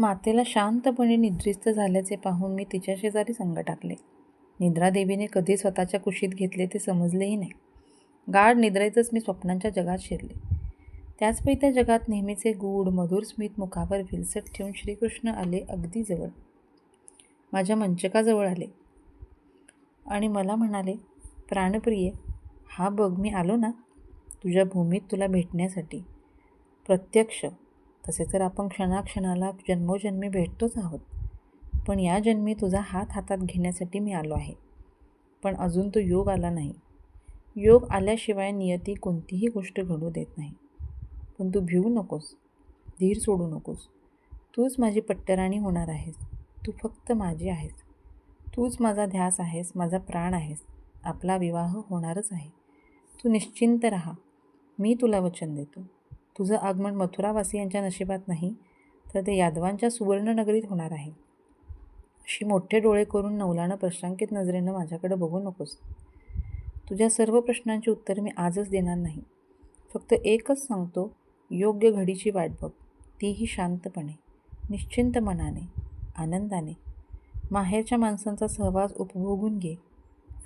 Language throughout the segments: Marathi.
मातेला शांतपणे निद्रिस्त झाल्याचे पाहून मी तिच्या शेजारी संग टाकले. निद्रादेवीने कधी स्वतःच्या कुशीत घेतले ते समजलेही नाही. गाढ निद्रेतच मी स्वप्नांच्या जगात शिरले. त्याचपैकी त्या जगात नेहमीचे गूढ मधुर स्मित मुखावर भिलसट ठेवून श्रीकृष्ण आले अगदी जवळ. माझ्या मंचकाजवळ आले. आणि मला म्हणाले प्राणप्रिय हा बघ मी आलो ना तुझ्या भूमीत तुला भेटण्यासाठी. प्रत्यक्ष तसे तर आपण क्षणाक्षणाला जन्मोजन्मी भेटतोच आहोत. पण या जन्मी तुझा हात हातात घेण्यासाठी मी आलो आहे. पण अजून तो योग आला नाही. योग आल्याशिवाय नियती कोणतीही गोष्ट घडू देत नाही. पण तू भिवू नकोस. धीर सोडू नकोस. तूच माझी पट्टराणी होणार आहेस. तू फक्त माझी आहेस. तूच माझा ध्यास आहेस माझा प्राण आहेस. आपला विवाह होणारच आहे. तू निश्चिंत राहा. मी तुला वचन देतो. तुझं आगमन मथुरावासियांच्या नशिबात नाही तर ते यादवांच्या सुवर्णनगरीत होणार आहे. अशी मोठे डोळे करून नवलानं प्रशांकित नजरेनं माझ्याकडे बघू नकोस. तुझ्या सर्व प्रश्नांची उत्तर मी आजच देणार नाही. फक्त एकच सांगतो योग्य घडीची वाट बघ. तीही शांतपणे निश्चिंत मनाने आनंदाने. माहेरच्या माणसांचा सहवास उपभोगून घे.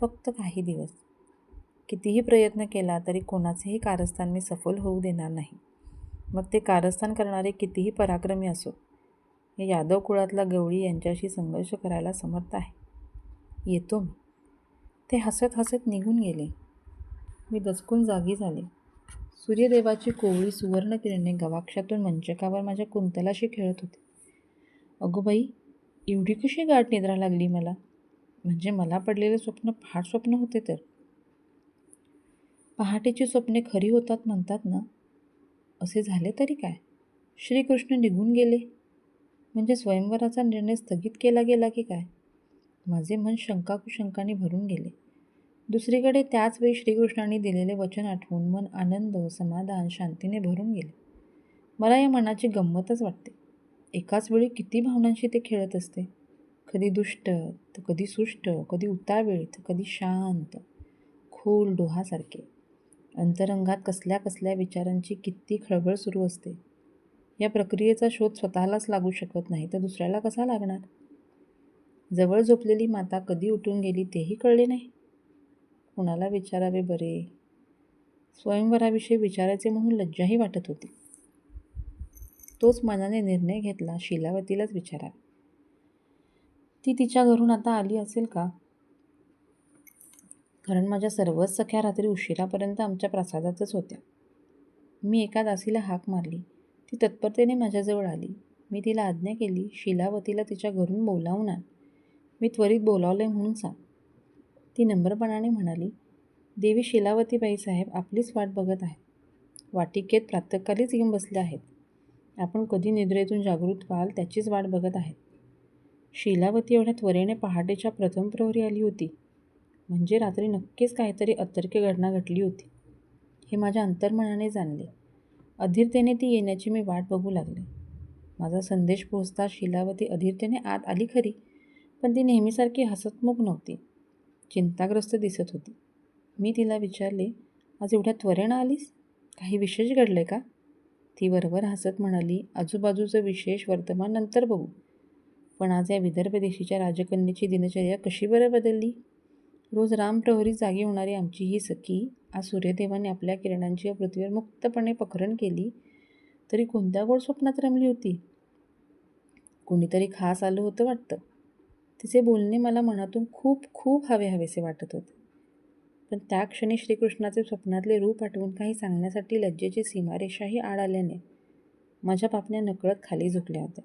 फक्त काही दिवस. कितीही प्रयत्न केला तरी कोणाचेही कारस्थान मी सफल होऊ देणार नाही. मग ते कारस्थान करणारे कितीही पराक्रमी असो हे यादव कुळातला गवळी यांच्याशी संघर्ष करायला समर्थ आहे. येतो मी. ते हसत हसत निघून गेले. मी दचकून जागी झाले. सूर्यदेवाची कोवळी सुवर्ण किरणे गवाक्षातून मंचकावर माझ्या कुंतलाशी खेळत होते. अगो बाई एवढी कशी गाठ निद्रा लागली मला? म्हणजे मला पडलेले स्वप्न फार स्वप्न होते तर. पहाटेची स्वप्ने खरी होतात म्हणतात ना? असे झाले तरी काय? श्रीकृष्ण निघून गेले. म्हणजे स्वयंवराचा निर्णय स्थगित केला गेला की काय? माझे मन शंकाकुशंकाने भरून गेले. दुसरीकडे त्याच वेळी दिलेले वचन आठवून मन आनंद समाधान शांतीने भरून गेले. मला या मनाची गंमतच वाटते. एकाच वेळी किती भावनांशी ते खेळत असते. कधी दुष्ट तर कधी सुष्ट कधी उतावीळ तर कधी शांत खोल डोहासारखे. अंतरंगात कसल्या कसल्या विचारांची किती खळबळ सुरू असते. या प्रक्रियेचा शोध स्वतःलाच लागू शकत नाही तर दुसऱ्याला कसा लागणार? जवळ झोपलेली माता कधी उठून गेली तेही कळले नाही. कुणाला विचारावे बरे? स्वयंवराविषयी विचारायचे म्हणून लज्जाही वाटत होती. तोच मनाने निर्णय घेतला शिलावतीलाच विचारावे. ती तिच्या घरून आता आली असेल का? कारण माझ्या सर्वच सख्या रात्री उशिरापर्यंत आमच्या प्रसादातच होत्या. मी एका दासीला हाक मारली. ती तत्परतेने माझ्याजवळ आली. मी तिला आज्ञा केली शिलावतीला तिच्या घरून बोलावून आण. मी त्वरित बोलावले म्हणून सांग. ती नम्रपणाने म्हणाली देवी शिलावतीबाई साहेब आपलीच वाट बघत आहेत. वाटिकेत प्रातकालीच येऊन बसल्या आहेत. आपण कधी निद्रेतून जागृत व्हाल त्याचीच वाट बघत आहेत. शिलावती एवढ्या त्वरेने पहाटेच्या प्रथम प्रहरी आली होती. म्हणजे रात्री नक्कीच काहीतरी अतर्क्य घटना घडली होती हे माझ्या अंतर्मनाने जाणले. अधीरतेने ती येण्याची मी वाट बघू लागले. माझा संदेश पोहोचता शिलावती अधीरतेने आत आली खरी पण ती नेहमीसारखी हसतमुख नव्हती. चिंताग्रस्त दिसत होती. मी तिला विचारले आज एवढ्या त्वरेनं आलीस? काही विशेष घडलं आहे का? ती वरवर हसत म्हणाली आजूबाजूचं विशेष वर्तमान नंतर बघू. पण आज या विदर्भ देशीच्या राजकन्येची दिनचर्या कशी बरं बदलली? रोज रामप्रहरी जागी होणारी आमची ही सखी आज सूर्यदेवाने आपल्या किरणांची या पृथ्वीवर मुक्तपणे पखरण केली तरी कोणत्या गोड स्वप्नात रमली होती? कोणीतरी खास आलं होतं वाटतं. तिचे बोलणे मला मनातून खूप खूप हवे हवेसे वाटत होते. पण त्या क्षणी श्रीकृष्णाचे स्वप्नातले रूप आठवून काही सांगण्यासाठी लज्जेची सीमारेषाही आड आल्याने माझ्या पापण्या नकळत खाली झुकल्या होत्या.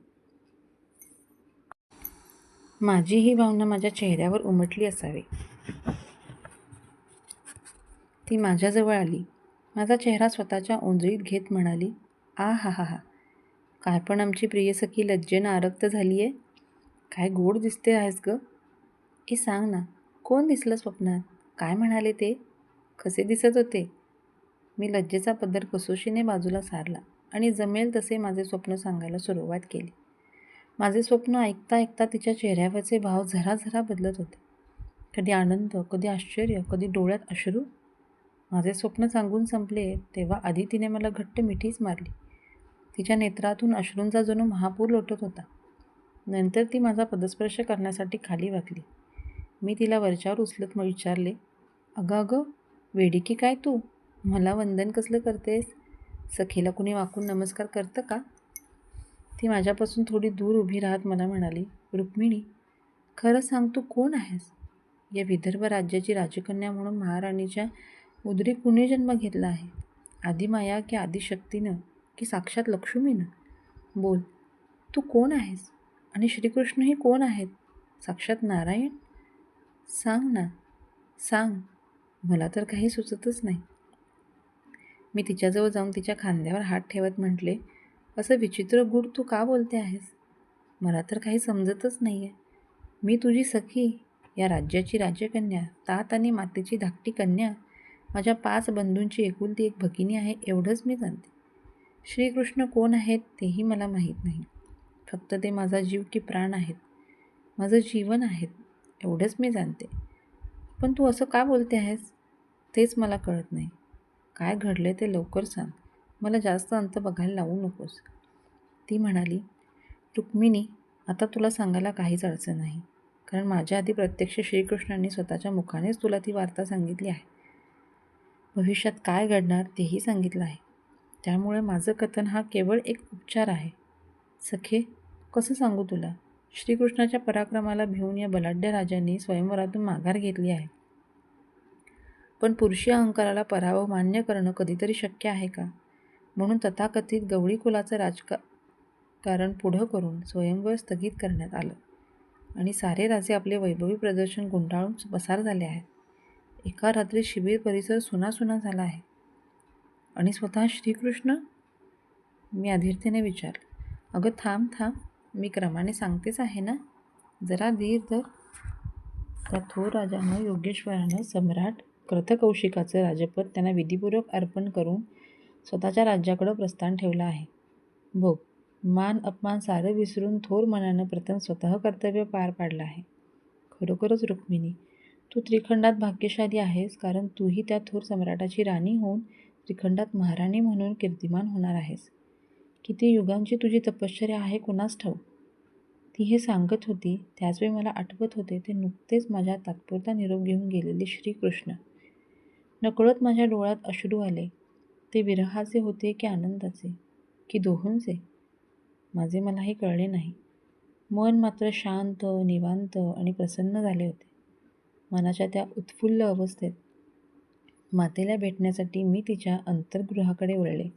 माझी ही भावना माझ्या चेहऱ्यावर उमटली असावी. ती माझ्याजवळ आली. माझा चेहरा स्वतःच्या ओंजळीत घेत म्हणाली आ हा हा हा. काय पण आमची प्रियसखी लज्जेनं आरक्त झाली आहे काय गोड दिसते आहेस गं. ए सांग ना कोण दिसलं स्वप्नात? काय म्हणाले ते? कसे दिसत होते? मी लज्जेचा पदर कसोशीने बाजूला सारला आणि जमेल तसे माझे स्वप्न सांगायला सुरुवात केली. माझे स्वप्न ऐकता ऐकता तिच्या चेहऱ्यावरचे भाव झराझरा झरा बदलत होते. कधी आनंद कधी आश्चर्य कधी डोळ्यात अश्रू माझे स्वप्न सांगून संपले तेव्हा आधी तिने मला घट्ट मिठीच मारली. तिच्या नेत्रातून अश्रूंचा जणू महापूर लोटत होता. नंतर ती माझा पदस्पर्श करण्यासाठी खाली वाकली. मी तिला वरच्यावर उचलत मग विचारले अगं अगं वेडी की काय तू? मला वंदन कसलं करतेस? सखीला कुणी वाकून नमस्कार करतं का? ती माझ्यापासून थोडी दूर उभी राहत मला म्हणाली रुक्मिणी खरं सांग तू कोण आहेस? या विदर्भ राज्याची राजकन्या म्हणून महाराणीच्या उदरी कुणी जन्म घेतला आहे? आदिमाया की आदिशक्तीनं की साक्षात लक्ष्मीनं? बोल. तू कोण आहेस? आणि श्रीकृष्णही कोण आहेत? साक्षात नारायण? सांग ना. सांग. मला तर काही सुचतच नाही. मी तिच्याजवळ जाऊन तिच्या खांद्यावर हात ठेवत म्हटले असं विचित्र गुड तू का बोलते आहेस? मला तर काही समजतच नाही आहे मी तुझी सखी या राज्याची राज्यकन्या तात आणि मातेची धाकटी कन्या माझ्या पाच बंधूंची एकुलती एक भगिनी आहे एवढंच मी जाणते. श्रीकृष्ण कोण आहेत तेही मला माहीत नाही. फक्त ते माझा जीव की प्राण आहेत. माझं जीवन आहेत एवढंच मी जाणते. पण तू असं का बोलते आहेस? तेच मला कळत नाही. काय घडले ते लवकर सांग. मला जास्त अंत बघायला लावू नकोस. ती म्हणाली रुक्मिणी आता तुला सांगायला काहीच अडचण नाही. कारण माझ्या आधी प्रत्यक्ष श्रीकृष्णांनी स्वतःच्या मुखानेच तुला ती वार्ता सांगितली आहे. भविष्यात काय घडणार तेही सांगितलं आहे. त्यामुळे माझं कथन हा केवळ एक उपचार आहे. सखे कसं सांगू तुला? श्रीकृष्णाच्या पराक्रमाला भिवून या बलाढ्य राजांनी स्वयंवरातून माघार घेतली आहे. पण पुरुषी अहंकाराला पराभव मान्य करणं कधीतरी शक्य आहे का? म्हणून तथाकथित गवळी कुलाचं राजका कारण पुढं करून स्वयंवर स्थगित करण्यात आलं. आणि सारे राजे आपले वैभवी प्रदर्शन गुंडाळून पसार झाले आहेत. एका रात्री शिबिर परिसर सुनासुना झाला आहे. आणि स्वतः श्रीकृष्ण? मी अधीरतेने विचारलं. अगं थांब थांब. मी क्रमाने सांगतेच आहे ना? जरा धीर धर. त्या थोर राजानं योगेश्वरानं सम्राट क्रथकौशिकाचं राजपद त्यांना विधीपूर्वक अर्पण करून स्वतःच्या राज्याकडं प्रस्थान ठेवलं आहे. भोग मान अपमान सारं विसरून थोर मनानं प्रथम स्वतः कर्तव्य पार पाडलं आहे. खरोखरच रुक्मिणी तू त्रिखंडात भाग्यशाली आहेस कारण तूही त्या थोर सम्राटाची राणी होऊन त्रिखंडात महाराणी म्हणून कीर्तिमान होणार आहेस. किती युगांची तुझी तपश्चर्या आहे कुणास ठाऊ ती हे सांगत होती. त्याचवेळी मला आठवत होते ते नुकतेच माझ्या तात्पुरता निरोप घेऊन गेलेले श्रीकृष्ण. नकळत माझ्या डोळ्यात अश्रू आले. ते विरहाचे होते की आनंदाचे? की दोहोंचे? माझे मलाही कळले नाही. मन मात्र शांत निवांत आणि प्रसन्न झाले होते. मनाच्या त्या उत्फुल्ल अवस्थेत मातेला भेटण्यासाठी मी तिच्या अंतर्गृहाकडे वळले.